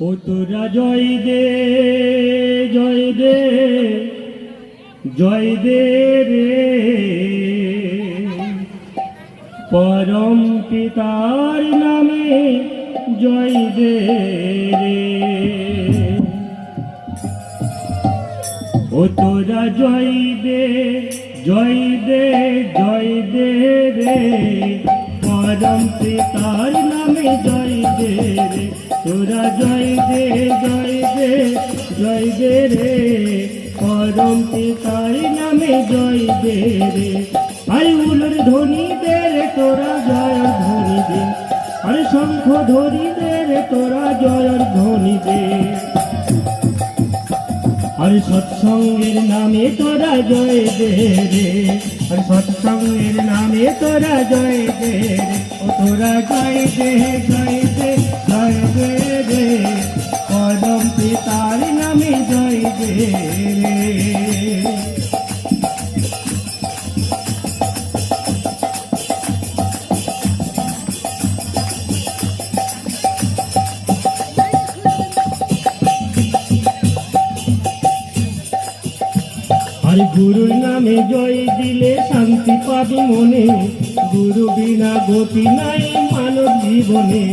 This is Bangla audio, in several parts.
ও জয় দে জয় দে জয় দে রে। পরম পিতার নামে জয় দে রে। ও জয় দে জয় দে জয় দে রে। পরম পিতার নামে জয় দে। তোরা জয় দে জয় দে জয় দে রে। পরম পিতার নামে জয় দে রে। আই উলর ধ্বনি দে রে, তোরা জয়ের ধ্বনি দে। আরে শঙ্খ ধরি দে রে, তোরা জয়ের ধ্বনি দে। আর সৎসঙ্গের নামে তোরা জয় দে রে। আর সৎসঙ্গের নামে তোরা জয় দে রে। ও তোরা জয় দে জয় দে। জয় রে কদম পিতার নামে জয় রে। আর গুরুর নামে জয় দিলে শান্তি পাবি মনে গুরু বিনা গতি নাই মানব জীবনে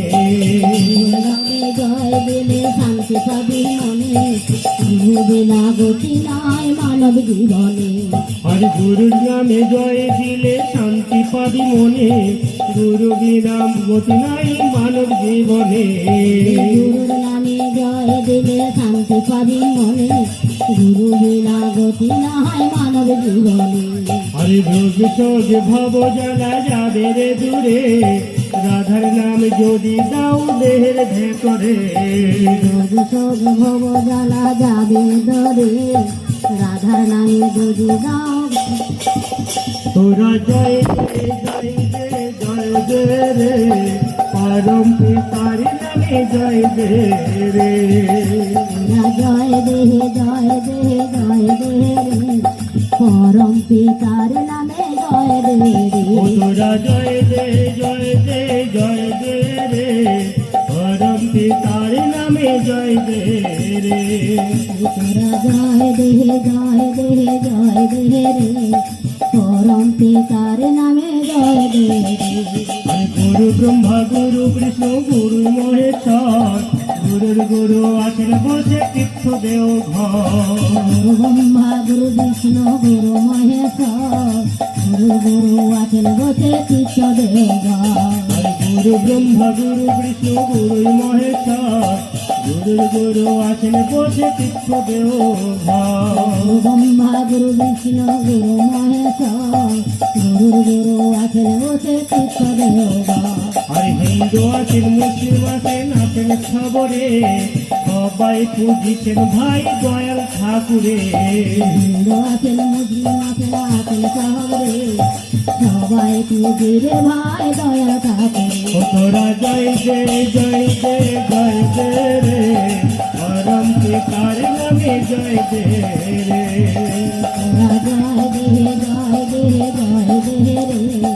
শান্তি পাবি মনে। গুরু বিনা গতি নাই মানব জীবনে। আর গুরুর নামে জয় দিলে শান্তি পাবি মনে। গুরু বিনা গতি নাই মানব জীবনে। গুরুর নামে জয় দিলে শান্তি পাবি মনে। গুরু বিনা গতি নাই মানব জীবনে। আরে ভোগ সোগ ভব জানা যাবে রে দূরে। রাধার নাম যদি দাও দেহের ভেতরে। সোগ ভব জ্বালা যাবে দরে। রাধার নামে যদি দাও। তোরা জয় দে জয় জয় রে। পরম পিতার নামে জয় দে রে। জয় দেহে জয় দেহে জয় দেহে রে। পরম পিতার নামে জয় ও রে। জয় দে জয় দে জয় দে রে। পরম পিতার নামে জয় দে রে। জয় দেহে জয় দেহে জয় দেহে রে। পরম পিতার নামে জয় গুরু ব্রহ্মা গুরু কৃষ্ণ গুরু মহেশ্বর। গুরুর গুরু আছেন বসে তীর্থ দেও ঘর। গুরু ব্রহ্মা গুরু বিষ্ণু গুরু মহেশ্বর। গুরু গুরু আছেন বসে তীর্থ দেবা আর গুরু ব্রহ্মা গুরু বিষ্ণু গুরু মহেশ্বর। গুরুর গুরু আছেন বসে তীর্থ ঘর গুরু ব্রহ্মা গুরু বিষ্ণু গুরু মহেশ্বর গুরুর গুরু আছেন বসে তীর্থ খবরে ভাই দয়াল ঠাকুরে। আছেন মুসলিম আছেন আছেন শহরে সবাই পুজিরে ভাই দয়া ও তোরা জয় দে জয় দে জয় দে রে। পরম পিতার নামে জয় দে রে। তোরা জয় দেহে জয় দেহে জয় দেহে রে।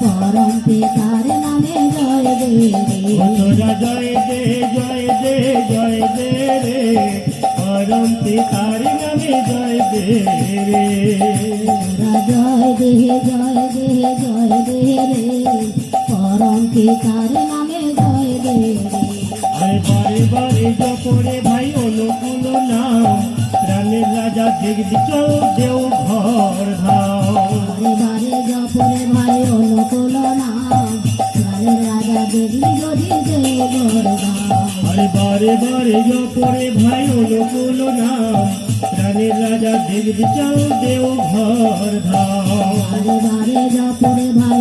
পরম পিতার নামে জয় দেহে রে। তোরা জয় দে জয় দে জয় দে রে। পরম পিতার নামে জয় দে রে। তোরা জয় জয় জয় পিতার নামে জয় রে আরে বারে বারে জপরে ভাই অনুকূল নাম প্রাণের রাজা দেখবি চল দেও ঘর ধাম। বারে জপরে ভাই অনুকূল নাম প্রাণের রাজা দেখলি যদি দেব আরে বারে বারে জপরে ভাই অনুকূল নাম প্রাণের রাজা দেও ঘর ধাম। বারে বারে জপরে ভাই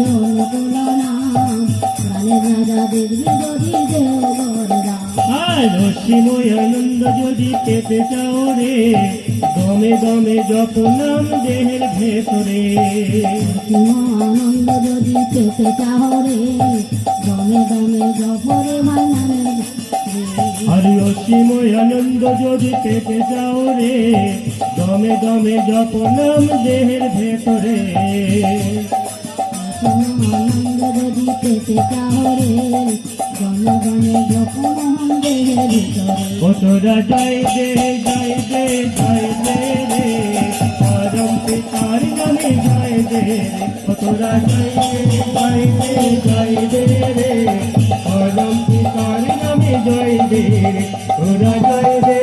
রশ্মিময় আনন্দ যদি পেতে চাও রে দমে দমে জপ নাম দেহের ভেতরে। আনন্দ যদি পেতে চাহ রে দমে দমে জপরে আর অসীময় আনন্দ যদি পেতে চাও রে দমে দমে জপ নাম দেহের ভেতরে। আনন্দ যদি তোরা জয় দে জয় দে জয় দে রে। পরম পিতার নামে জয় দে তোরা জয় দে জয় দে জয় দে রে। পরম পিতার নামে জয় দে। তোরা জয় দে